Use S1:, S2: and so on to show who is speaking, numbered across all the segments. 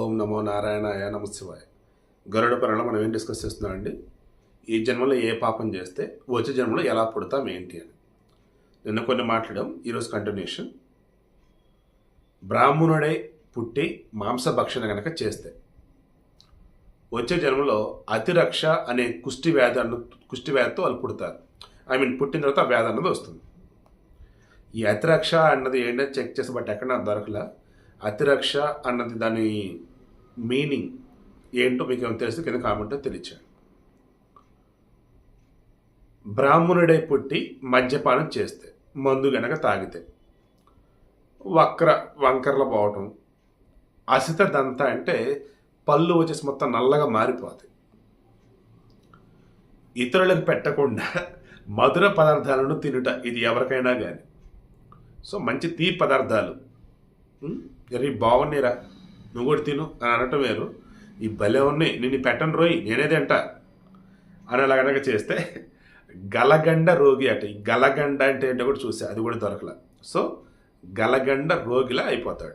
S1: ఓం నమో నారాయణాయ నమ శివాయ. గరుడ పురాణం మనం ఏం డిస్కస్ చేస్తున్నాం అండి? ఈ జన్మలో ఏ పాపం చేస్తే వచ్చే జన్మలో ఎలా పుడతాం ఏంటి అని. నిన్న కొన్ని మాట్లాడడం ఈరోజు కంటిన్యూషన్ బ్రాహ్మణుడై పుట్టి మాంసభక్షణ గనక చేస్తే వచ్చే జన్మలో అతిరక్ష అనే కుష్టి వ్యాధి అన్న కుష్టి వ్యాధితో వాళ్ళు పుడతారు. ఐ మీన్ పుట్టిన తర్వాత ఆ వ్యాధి అన్నది వస్తుంది. ఈ అతిరక్ష అన్నది ఏంటో చెక్ చేసి బట్ ఎక్కడ దొరకలే దొరకలా? అతిరక్ష అన్నది దాని మీనింగ్ ఏంటో మీకు ఏమైనా తెలిసి కింద కామెంట్లో తెలియచేయండి. బ్రాహ్మణుడై పుట్టి మద్యపానం చేస్తే మందు గనక తాగితే వక్ర వంకరలు పోవటం అసిత దంత అంటే పళ్ళు వచ్చేసి మొత్తం నల్లగా మారిపోతాయి. ఇతరులకు పెట్టకుండా మధుర పదార్థాలను తినుట ఇది ఎవరికైనా కానీ సో మంచి తీ పదార్థాలు. అరే బాగున్నాయిరా. నువ్వు కూడా తిను అని అనటం వేరు. ఈ భలే ఉన్నాయి. నేను పెట్టను రోయి. నేనే తింటా అని అలా చేస్తే గలగండ రోగి అట. ఈ గలగండ అంటే ఏంటో కూడా చూసా. అది కూడా దొరకల. సో గలగండ రోగిలా అయిపోతాడు.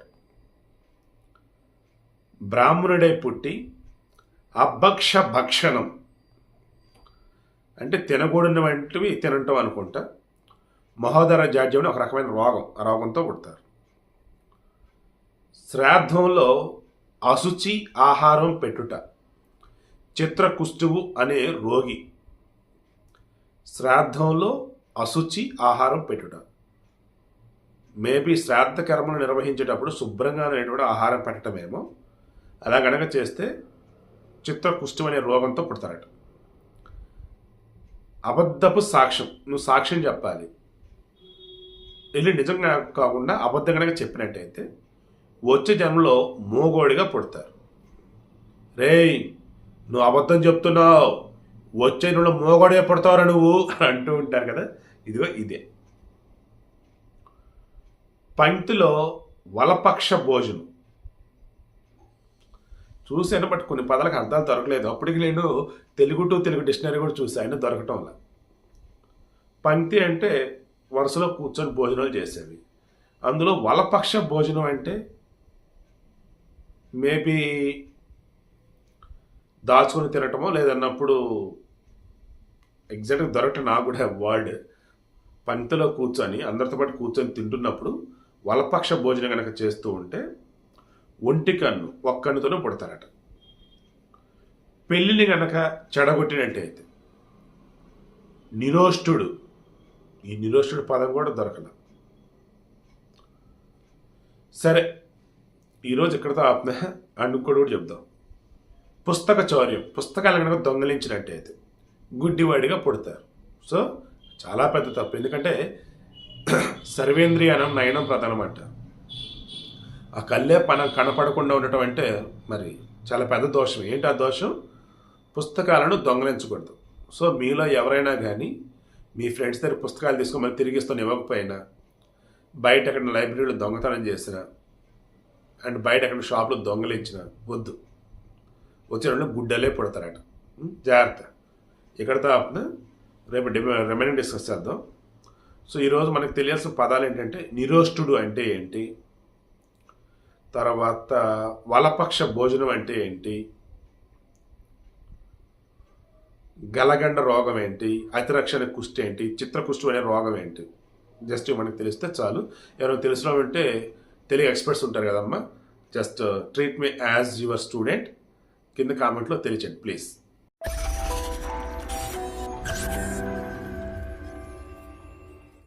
S1: బ్రాహ్మణుడై పుట్టి అభక్ష భక్షణం. అంటే తినకూడని వంటివి తినటం అనుకుంటా. మహోదర జాడ్యం ఒక రకమైన రోగం. ఆ రోగంతో పుడతారు. శ్రాద్ధంలో అశుచి ఆహారం పెట్టుట. చిత్రకుష్ఠువు అనే రోగి. శ్రాద్ధంలో అశుచి ఆహారం పెట్టుట. మేబీ శ్రాద్ధ కర్మను నిర్వహించేటప్పుడు శుభ్రంగా అనేటువంటి ఆహారం పెట్టడమేమో అలా గనక చేస్తే చిత్రకుష్ఠం అనే రోగంతో పుడతారట. అబద్ధపు సాక్ష్యం. నువ్వు సాక్ష్యం చెప్పాలి. వెళ్ళి నిజంగా కాకుండా అబద్ధం కనుక చెప్పినట్టయితే వచ్చే జన్మలో మూగోడిగా పుడతారు. రేయ్ నువ్వు అబద్ధం చెప్తున్నావు. వచ్చే నుండి మూగోడిగా పుడతావురా నువ్వు అని అంటూ ఉంటారు కదా. ఇదిగో ఇదే. పంక్తిలో వలపక్ష భోజనం. చూశాను బట్ కొన్ని పదాలకు అర్థాలు దొరకలేదు. అప్పటికి నేను తెలుగు టు తెలుగు డిక్షనరీ కూడా చూశాను దొరకటం వల్ల. పంక్తి అంటే వరుసలో కూర్చొని భోజనాలు చేసేవి. అందులో వలపక్ష భోజనం అంటే మేబీ దాచుకొని తినటమో లేదన్నప్పుడు ఎగ్జాక్ట్గా దొరకటం నాకు కూడా వర్డ్ పంక్తిలో కూర్చొని అందరితో పాటు కూర్చొని తింటున్నప్పుడు వలపక్ష భోజనం కనుక చేస్తూ ఉంటే ఒంటి కన్ను ఒక్కన్నుతోనే పుడతారట. పెళ్ళిని గనక చెడగొట్టినట్టయితే నిరోష్టుడు ఈ నిరోష్టుడు పదం కూడా దొరకల. సరే ఈరోజు ఇక్కడతో ఆత్మ? అండ్ ఇంకోటి కూడా చెప్దాం పుస్తక చౌర్యం పుస్తకాలు కనుక దొంగలించినట్టయితే గుడ్డివాడిగా పుడతారు. సో చాలా పెద్ద తప్పు. ఎందుకంటే సర్వేంద్రియానం నయనం ప్రధానం అంటారు ఆ కళ్ళే పన కనపడకుండా ఉండటం అంటే మరి చాలా పెద్ద దోషం. ఏంటి ఆ దోషం? పుస్తకాలను దొంగలించకూడదు. సో మీలో ఎవరైనా కానీ మీ ఫ్రెండ్స్ దగ్గర పుస్తకాలు తీసుకొని మళ్ళీ తిరిగిస్తాను ఇవ్వకపోయినా బయట ఎక్కడ లైబ్రరీలో దొంగతనం చేసినా అండ్ బయట ఎక్కడ షాప్లో ఇచ్చిన వద్దు. వచ్చే గుడ్డలే పుడతారట. జాగ్రత్త. ఇక్కడ తాపున రేపు రిమైనింగ్ డిస్కస్ చేద్దాం. సో ఈరోజు మనకు తెలియాల్సిన పదాలు ఏంటంటే నిరోష్టుడు అంటే ఏంటి? తర్వాత వలపక్ష భోజనం అంటే ఏంటి? గలగండ రోగం ఏంటి? అతిరక్షణ కుష్టి ఏంటి? చిత్రకుష్టి అనే రోగం ఏంటి? జస్ట్ మనకు తెలిస్తే చాలు. ఎవరైనా తెలిసిన ఉంటే తెలుగు ఎక్స్పర్ట్స్ ఉంటారు కదమ్మా. Just treat me as your student కింద కామెంట్లో తెలియచండి ప్లీజ్